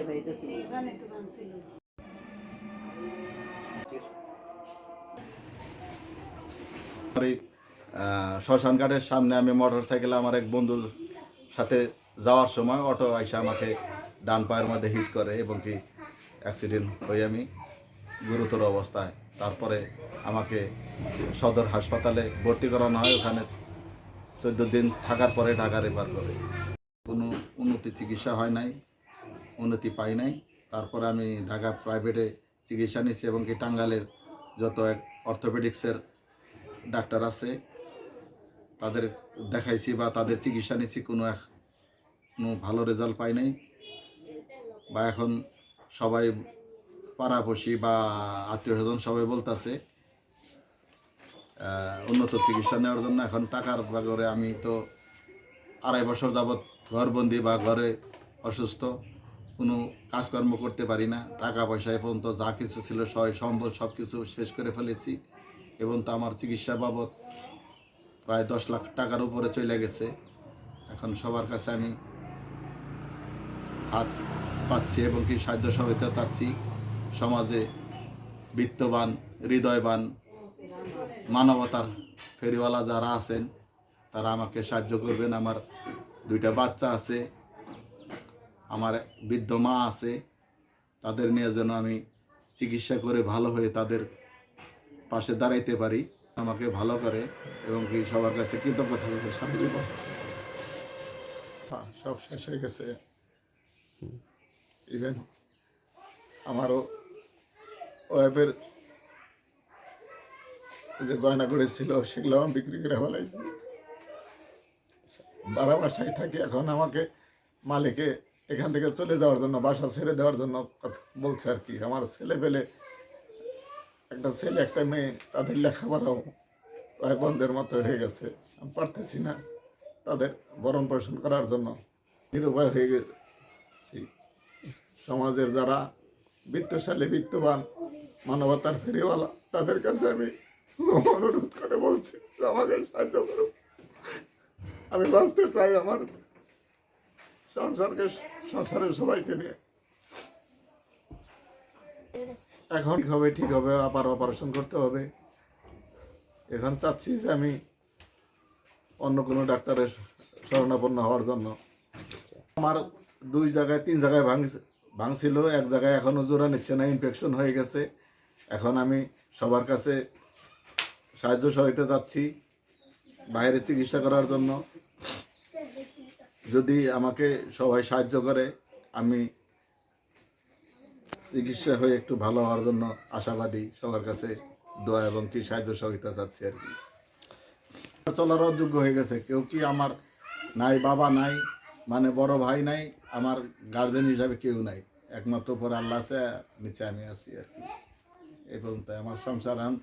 দিয়ে পাইতেছি ওখানে তো ভাঙছিল আমার শ্মশান ঘাটের সামনে আমি মোটর সাইকেলে আমার এক বন্ধুর সাথে যাওয়ার সময় অটো আইসা আমাকে ডান পায়ের মধ্যে হিট করে এবং কি অ্যাক্সিডেন্ট হয়ে আমি গুরুতর অবস্থায়। তারপরে আমাকে সদর হাসপাতালে ভর্তি করানো হয়। ওখানে চোদ্দ দিন থাকার পরে ঢাকা রেফার করে। কোনো উন্নতি চিকিৎসা হয় নাই। উন্নতি পাই নাই। তারপরে আমি ঢাকা প্রাইভেটে চিকিৎসা নিচ্ছি এবং কি টাঙ্গালের যত এক অর্থোপেডিক্সের ডাক্তার আছে, তাদের দেখাইছি বা তাদের চিকিৎসা নিচ্ছি, কোনো এক কোনো ভালো রেজাল্ট পাই নাই। বা এখন সবাই পাড়াপড়শি বা আত্মীয় স্বজন সবাই বলতেছে উন্নত চিকিৎসা নেওয়ার জন্য। এখন টাকার বাগরে আমি তো আড়াই বছর যাবৎ ঘরবন্দি বা ঘরে অসুস্থ। কোনো কাজকর্ম করতে পারি না। টাকা পয়সা পর্যন্ত যা কিছু ছিল সয় সম্বল সব কিছু শেষ করে ফেলেছি এবং তো আমার চিকিৎসা বাবদ প্রায় দশ লাখ টাকার উপরে চলে গেছে। এখন সবার কাছে আমি হাত পাচ্ছি এবং কি সাহায্য সহায়তা চাচ্ছি। সমাজে বিত্তবান, হৃদয়বান, মানবতার ফেরিওয়ালা যারা আছেন, তারা আমাকে সাহায্য করবেন। আমার দুইটা বাচ্চা আছে। আমার বৃদ্ধ মা আছে তাদের নিয়ে যেন আমি চিকিৎসা করে ভালো হয়ে তাদের পাশে দাঁড়াইতে পারি। আমাকে ভালো করে এবং কি সবার কাছে কৃতজ্ঞতা থাকবে হ্যাঁ, সব শেষ হয়ে গেছে। ইভেন আমারও ওয়াইফের যে গয়নাগুড়ি ছিল সেগুলো আমি বিক্রি করে ফেলাইছি। বারা বাসায় থাকি এখন আমাকে মালিকে এখান থেকে চলে যাওয়ার জন্য, বাসা ছেড়ে দেওয়ার জন্য বলছে আর কি। আমার ছেলে পেলে একটা ছেলে, একটা মেয়ে, তাদের লেখাপড়াও প্রায় বন্ধের মতো হয়ে গেছে। আমি পারতেছি না তাদের ভরণ পোষণ করার জন্য। নিরুপায় হয়ে গেছি। সমাজের যারা বিত্তশালী, বিত্তবান, মানবতার ফেরিওয়ালা, তাদের কাছে আমি অনুরোধ করে বলছি, আমাকে সাহায্য করুন। আমি বাঁচতে চাই আমার সংসারকে, সংসারের সবাইকে নিয়ে। এখন হবে, ঠিক হবে, আবার অপারেশন করতে হবে। এখন চাচ্ছি যে আমি অন্য কোনো ডাক্তারের শরণাপন্ন হওয়ার জন্য। আমার দুই জায়গায়, তিন জায়গায় ভাঙ ভাঙছিল, এক জায়গায় এখনও জোড়া নিচ্ছে না ইনফেকশন হয়ে গেছে। এখন আমি সবার কাছে সাহায্য সহায়তা চাচ্ছি, বাইরে চিকিৎসা করার জন্য। যদি আমাকে সবাই সাহায্য করে, আমি চিকিৎসা হয়ে একটু ভালো হওয়ার জন্য আশাবাদী। সবার কাছে দোয়া এবং কি সাহায্য সহযোগিতা চাচ্ছি আর কি। চলার অযোগ্য হয়ে গেছে। কেউ কি আমার নাই বাবা নাই মানে বড় ভাই নাই, আমার গার্জেন হিসাবে কেউ নাই। একমাত্র পরে আল্লাহ আছে নিচে আমি আছি আর কি। এই পর্যন্ত আমার সংসার এখন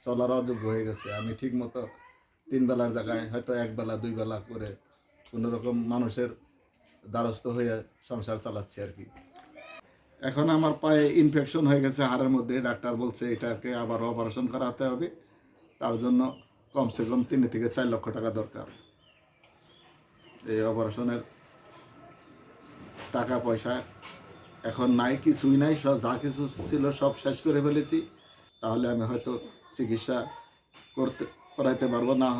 চলার অযোগ্য হয়ে গেছে। আমি ঠিক মতো তিন বেলার জায়গায় হয়তো এক বেলা, দুই বেলা করে কোনো রকম মানুষের দ্বারস্থ হয়ে সংসার চালাচ্ছি আর কি। এখন আমার পায়ে ইনফেকশন হয়ে গেছে, হাড়ের মধ্যে। ডাক্তার বলছে এটাকে আবার অপারেশন করাতে হবে। তার জন্য কমসে কম তিন থেকে চার লক্ষ টাকা দরকার। এই অপারেশনের টাকা পয়সা এখন নাই, কিছুই নাই, সব যা কিছু ছিল সব শেষ করে ফেলেছি। তাহলে আমি হয়তো চিকিৎসা করতে, করাইতে পারব, না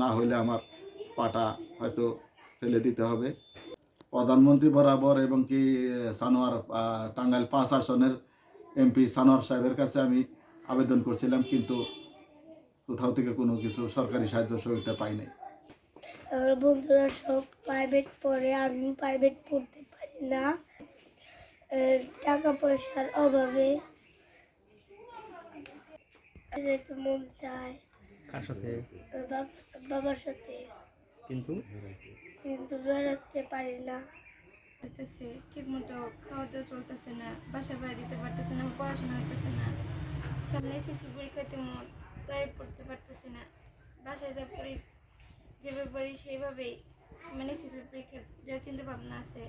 না হলে আমার পাটা হয়তো ফেলে দিতে হবে। প্রধানমন্ত্রী বরাবর এবং কি সানোয়ার টাঙ্গাইল পাঁচ আসনের এমপি সানোয়ার সাহেবের কাছে আমি আবেদন করছিলাম কিন্তু কোথাও থেকে কোনো কিছু সরকারি সাহায্য সহযোগিতা পাই নাই। আমার বন্ধুরা সব প্রাইভেট পড়ে আমি প্রাইভেট পড়তে পারি না। টাকা পয়সার অভাবে। মন চায় কার সাথে? বাব- বাবার সাথে। কিন্তু কিন্তু বেড়াতে পারি না। হইতেছে ঠিক মতো খাওয়া দাওয়া চলতেছে না বাসা বাইরে দিতে পারতেছে না পড়াশোনা হইতেছে না। সামনে এসএসসি পরীক্ষাতে মন প্রাইভেট পড়তে পারতেছে না। বাসায় যা পড়ি যেভাবে পড়ি সেইভাবেই মানে এসএসসি পরীক্ষার যা চিন্তা ভাবনা আছে।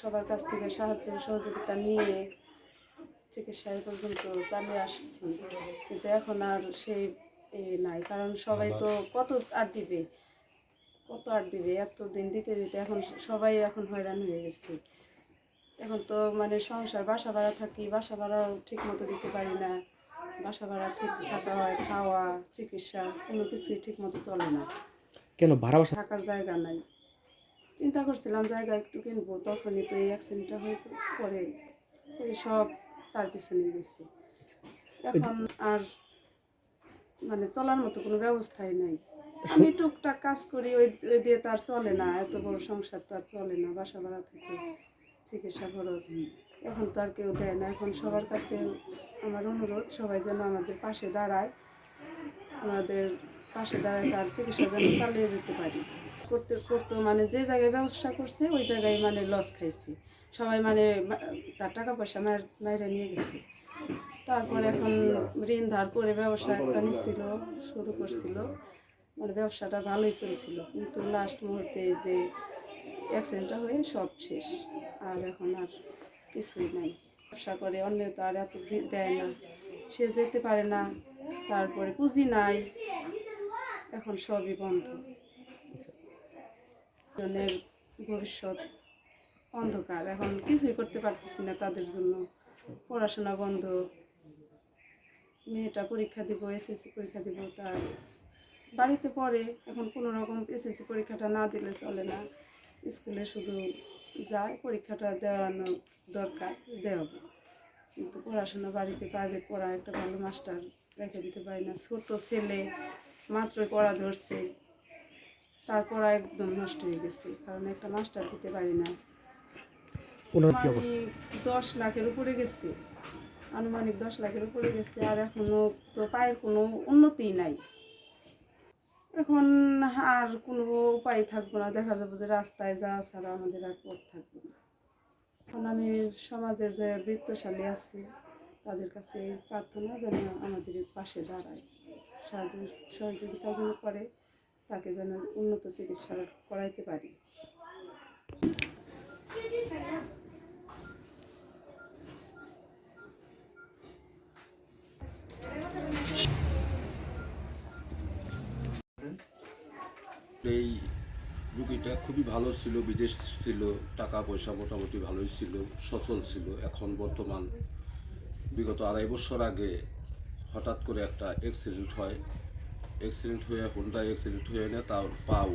সবার কাছ থেকে সাহায্য সহযোগিতা নিয়ে চিকিৎসা এই পর্যন্ত চালিয়ে আসছি। কিন্তু এখন আর সেই এ নাই কারণ সবাই তো কত আর দিবে? কত আর দিবে? এত দিন দিতে দিতে এখন সবাই এখন হয়রান হয়ে গেছে। এখন তো মানে সংসার বাসা ভাড়া থাকি বাসা ভাড়াও ঠিক মতো দিতে পারি না। বাসা ভাড়া ঠিক থাকা হয় খাওয়া চিকিৎসা কোনো কিছুই ঠিক মতো চলে না। কেন ভাড়া বাসা? থাকার জায়গা নাই। চিন্তা করছিলাম জায়গা একটু কিনবো তখনই তো এই অ্যাক্সিডেন্টটা হয়ে পরে সব তার পিছনে গেছে এখন আর মানে চলার মতো কোনো ব্যবস্থাই নাই। আমি টুকটাক কাজ করি ওই ওই দিয়ে তার চলে না। এত বড় সংসার তো আর চলে না বাসা ভাড়া থেকে চিকিৎসা খরচ। এখন তো আর কেউ দেয় না। এখন সবার কাছে আমার অনুরোধ সবাই যেন আমাদের পাশে দাঁড়ায়। আমাদের পাশে দাঁড়ায় তার চিকিৎসা যেন চালিয়ে যেতে পারি। করতে করতে মানে যে জায়গায় ব্যবসা করছে, ওই জায়গায় মানে লস খাইছি। সবাই মানে তার টাকা পয়সা মায়ের নিয়ে গেছে। তারপর এখন ঋণ ধার করে ব্যবসা একটা নিচ্ছিল শুরু করছিল। মানে ব্যবসাটা ভালোই চলছিল, কিন্তু লাস্ট মুহূর্তে যে অ্যাক্সিডেন্টটা হয়ে সব শেষ। আর এখন আর কিছুই নাই। ব্যবসা করে অন্য তো আর এত দেয় না। সে যেতে পারে না, তারপরে পুঁজি নাই। এখন সবই বন্ধ। জনের ভবিষ্যৎ অন্ধকার। এখন কিছুই করতে পারতেছি না তাদের জন্য। পড়াশোনা বন্ধ। মেয়েটা পরীক্ষা দিব এসএসসি পরীক্ষা দিব, তার বাড়িতে পড়ে। এখন কোনো রকম এসএসসি পরীক্ষাটা না দিলে চলে না। স্কুলে শুধু যায়, পরীক্ষাটা দেওয়ানো দরকার, দেওয়া কিন্তু পড়াশোনা বাড়িতে প্রাইভেট পড়া একটা ভালো মাস্টার রেখে দিতে পারি না। ছোট ছেলে মাত্রই পড়া ধরছে। তার পড়া একদম নষ্ট হয়ে গেছে কারণ একটা মাস্টার দিতে পারি না। দশ লাখের উপরে গেছে আনুমানিক দশ লাখের উপরে গেছে আর এখনও তো পায়ের কোনো উন্নতিই নাই। এখন আর কোনো উপায় থাকব না দেখা যাবে যে রাস্তায় যাওয়া ছাড়া আমাদের আর পথ থাকবে না। এখন আমি সমাজের যে বৃত্তশালী আছে তাদের কাছে প্রার্থনা যেন আমাদের পাশে দাঁড়ায় সাহায্য সহযোগিতা যেন করে। তাকে যেন উন্নত চিকিৎসা করাইতে পারি। এই রুগীটা খুবই ভালো ছিল, বিদেশ ছিল, টাকা পয়সা মোটামুটি ভালোই ছিল, সচল ছিল। এখন বর্তমান বিগত আড়াই বছর আগে হঠাৎ করে একটা অ্যাক্সিডেন্ট হয়। অ্যাক্সিডেন্ট হয়ে হোন্ডা অ্যাক্সিডেন্ট হয়ে না তার পাও।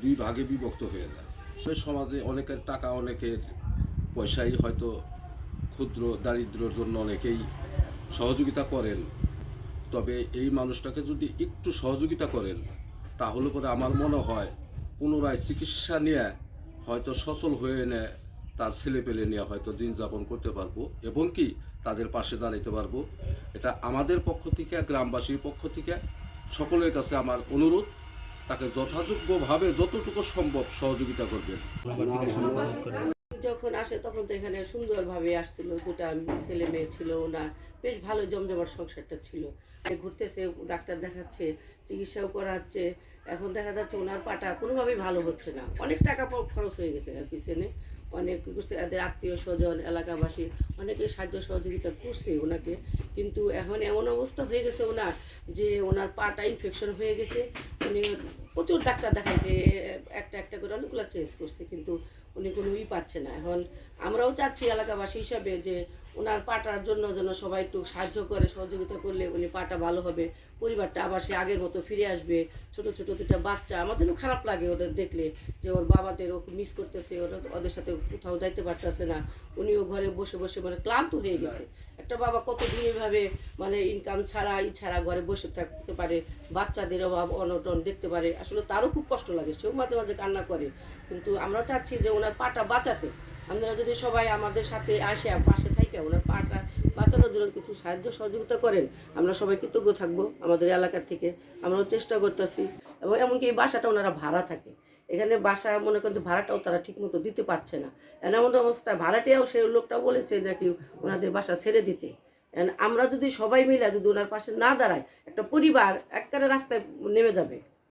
দুই ভাগে বিভক্ত হয়ে যায়। সমাজে অনেকের টাকা, অনেকের পয়সাই হয়তো ক্ষুদ্র দারিদ্র্যর জন্য অনেকেই সহযোগিতা করেন। তবে এই মানুষটাকে যদি একটু সহযোগিতা করেন, তাহলে পরে আমার মনে হয় পুনরায় চিকিৎসা নিয়ে হয়তো সচল হয়ে এনে তার ছেলে পেলে নিয়ে হয়তো দিন যাপন করতে পারব এবং কি তাদের পাশে দাঁড়াইতে পারব। এটা আমাদের পক্ষ থেকে, গ্রামবাসীর পক্ষ থেকে সকলের কাছে আমার অনুরোধ, তাকে যথাযোগ্যভাবে যতটুকু সম্ভব সহযোগিতা করবেন। যখন আসে তখন তো এখানে সুন্দরভাবে আসছিল, দুটা ছেলে মেয়ে ছিল, ওনার বেশ ভালো জমজমার সংসারটা ছিল। ঘুরতেছে, ডাক্তার দেখাচ্ছে, চিকিৎসাও করাচ্ছে এখন দেখা যাচ্ছে ওনার পাটা কোনোভাবেই ভালো হচ্ছে না। অনেক টাকা খরচ হয়ে গেছে পিছনে। অনেক করছে, এদের আত্মীয় স্বজন, এলাকাবাসী অনেকে সাহায্য সহযোগিতা করছে ওনাকে। কিন্তু এখন এমন অবস্থা হয়ে গেছে ওনার যে ওনার পাটা ইনফেকশন হয়ে গেছে। উনি প্রচুর ডাক্তার দেখাইছে একটা একটা করে অনেকগুলো চেঞ্জ করছে, কিন্তু উনি কোনো ই পাচ্ছে না। এখন আমরাও চাচ্ছি এলাকাবাসী হিসাবে যে ওনার পাটার জন্য যেন সবাই একটু সাহায্য করে সহযোগিতা করলে উনি পাটা ভালো হবে। পরিবারটা আবার সে আগের মতো ফিরে আসবে ছোট ছোট দুটা বাচ্চা। আমাদেরও খারাপ লাগে ওদের দেখলে যে ওর বাবাদের ও মিস করতেছে ওরা ওদের সাথে কোথাও যাইতে পারতেছে না। উনিও ঘরে বসে বসে মানে ক্লান্ত হয়ে গেছে। একটা বাবা কতদিন এভাবে মানে ইনকাম ছাড়া ই ছাড়া ঘরে বসে থাকতে পারে বাচ্চাদের অভাব অনটন দেখতে পারে। আসলে তারও খুব কষ্ট লাগে সেও মাঝে মাঝে কান্না করে। কিন্তু আমরা চাচ্ছি যে ওনার পাটা বাঁচাতে। আপনারা যদি সবাই আমাদের সাথে আসে, পাশে থাকে, ওনার পাটা বাঁচানোর জন্য কিছু সাহায্য, সহযোগিতা করেন, আমরা সবাই কৃতজ্ঞ থাকব আমাদের এলাকার থেকে। আমরাও চেষ্টা করতেছি। এবং এমনকি এই বাসাটা ওনারা ভাড়া থাকে। এখানে বাসা মনে করেন যে ভাড়াটাও তারা ঠিকমতো দিতে পারছে না। এমন অবস্থায় ভাড়াটিয়াও সেই লোকটা বলেছে নাকি ওনাদের বাসা ছেড়ে দিতে। আমরা যদি সবাই মিলে যদি ওনার পাশে না দাঁড়ায় একটা পরিবার একবারে রাস্তায় নেমে যাবে।